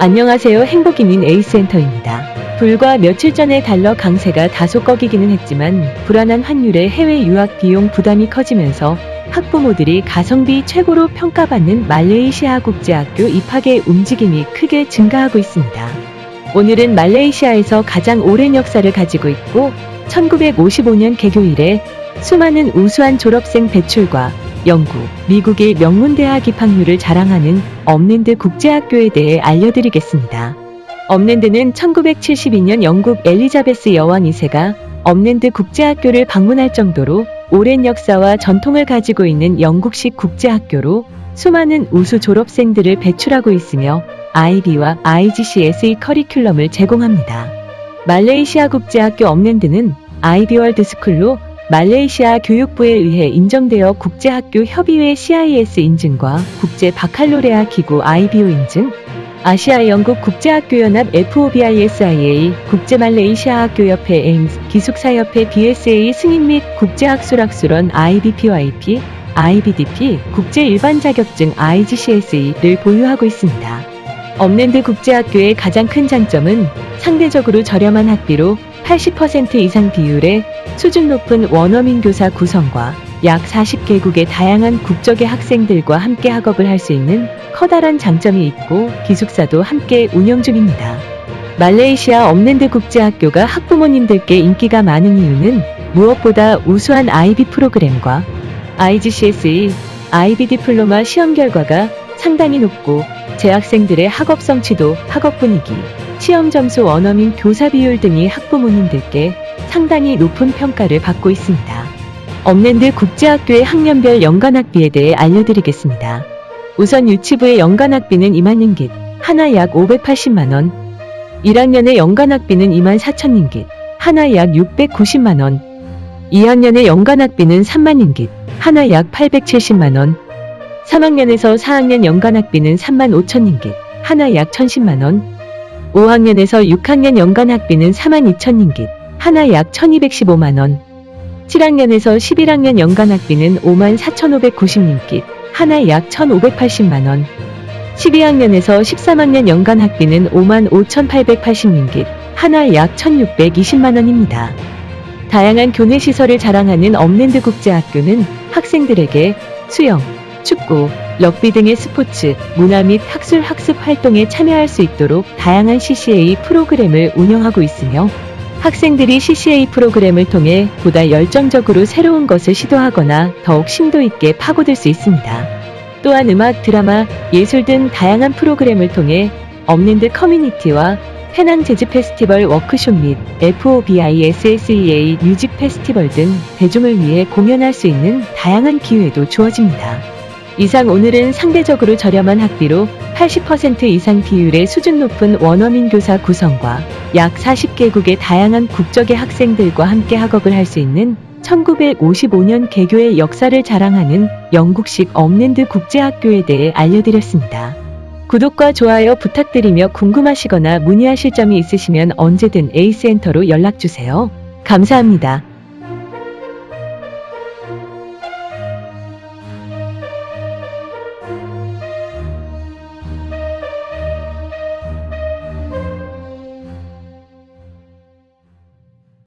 안녕하세요. 행복인인 에이센터입니다. 불과 며칠 전에 달러 강세가 다소 꺾이기는 했지만 불안한 환율에 해외 유학 비용 부담이 커지면서 학부모들이 가성비 최고로 평가받는 말레이시아 국제학교 입학의 움직임이 크게 증가하고 있습니다. 오늘은 말레이시아에서 가장 오랜 역사를 가지고 있고 1955년 개교 이래 수많은 우수한 졸업생 배출과 영국, 미국의 명문대학 입학률을 자랑하는 업랜드 국제학교에 대해 알려드리겠습니다. 업랜드는 1972년 영국 엘리자베스 여왕 2세가 업랜드 국제학교를 방문할 정도로 오랜 역사와 전통을 가지고 있는 영국식 국제학교로 수많은 우수 졸업생들을 배출하고 있으며 IB와 IGCSE 커리큘럼을 제공합니다. 말레이시아 국제학교 업랜드는 IB월드 스쿨로 말레이시아 교육부에 의해 인정되어 국제학교 협의회 CIS 인증과 국제 바칼로레아 기구 IBO 인증, 아시아 영국 국제학교연합 FOBISIA, 국제말레이시아학교협회 에임스, 기숙사협회 BSA 승인 및 국제학술학술원 IBPYP, IBDP, 국제일반자격증 IGCSE를 보유하고 있습니다. 업랜드 국제학교의 가장 큰 장점은 상대적으로 저렴한 학비로 80% 이상 비율의 수준 높은 원어민 교사 구성과 약 40개국의 다양한 국적의 학생들과 함께 학업을 할 수 있는 커다란 장점이 있고 기숙사도 함께 운영 중입니다. 말레이시아 업랜드 국제학교가 학부모님들께 인기가 많은 이유는 무엇보다 우수한 IB 프로그램과 IGCSE, IB 디플로마 시험 결과가 상당히 높고 재학생들의 학업 성취도, 학업 분위기, 시험 점수 원어민 교사 비율 등이 학부모님들께 상당히 높은 평가를 받고 있습니다. 업랜드 국제학교의 학년별 연간학비에 대해 알려드리겠습니다. 우선 유치부의 연간학비는 2만 링깃, 하나 약 580만원, 1학년의 연간학비는 2만 4천 링깃, 하나 약 690만원, 2학년의 연간학비는 3만 링깃, 하나 약 870만원, 3학년에서 4학년 연간학비는 3만 5천 링깃, 하나 약 1010만원, 5학년에서 6학년 연간 학비는 4만 2천 링깃, 하나 약 1215만원, 7학년에서 11학년 연간 학비는 5만 4,590링깃, 하나 약 1,580만원, 12학년에서 13학년 연간 학비는 5만 5,880링깃, 하나 약 1,620만원입니다. 다양한 교내 시설을 자랑하는 업랜드 국제학교는 학생들에게 수영, 축구, 럭비 등의 스포츠, 문화 및 학술 학습 활동에 참여할 수 있도록 다양한 CCA 프로그램을 운영하고 있으며 학생들이 CCA 프로그램을 통해 보다 열정적으로 새로운 것을 시도하거나 더욱 심도 있게 파고들 수 있습니다. 또한 음악, 드라마, 예술 등 다양한 프로그램을 통해 업랜드 커뮤니티와 페낭 재즈 페스티벌 워크숍 및 FOBISSEA 뮤직 페스티벌 등 대중을 위해 공연할 수 있는 다양한 기회도 주어집니다. 이상 오늘은 상대적으로 저렴한 학비로 80% 이상 비율의 수준 높은 원어민 교사 구성과 약 40개국의 다양한 국적의 학생들과 함께 학업을 할 수 있는 1955년 개교의 역사를 자랑하는 영국식 업랜드 국제학교에 대해 알려드렸습니다. 구독과 좋아요 부탁드리며 궁금하시거나 문의하실 점이 있으시면 언제든 A센터로 연락주세요. 감사합니다.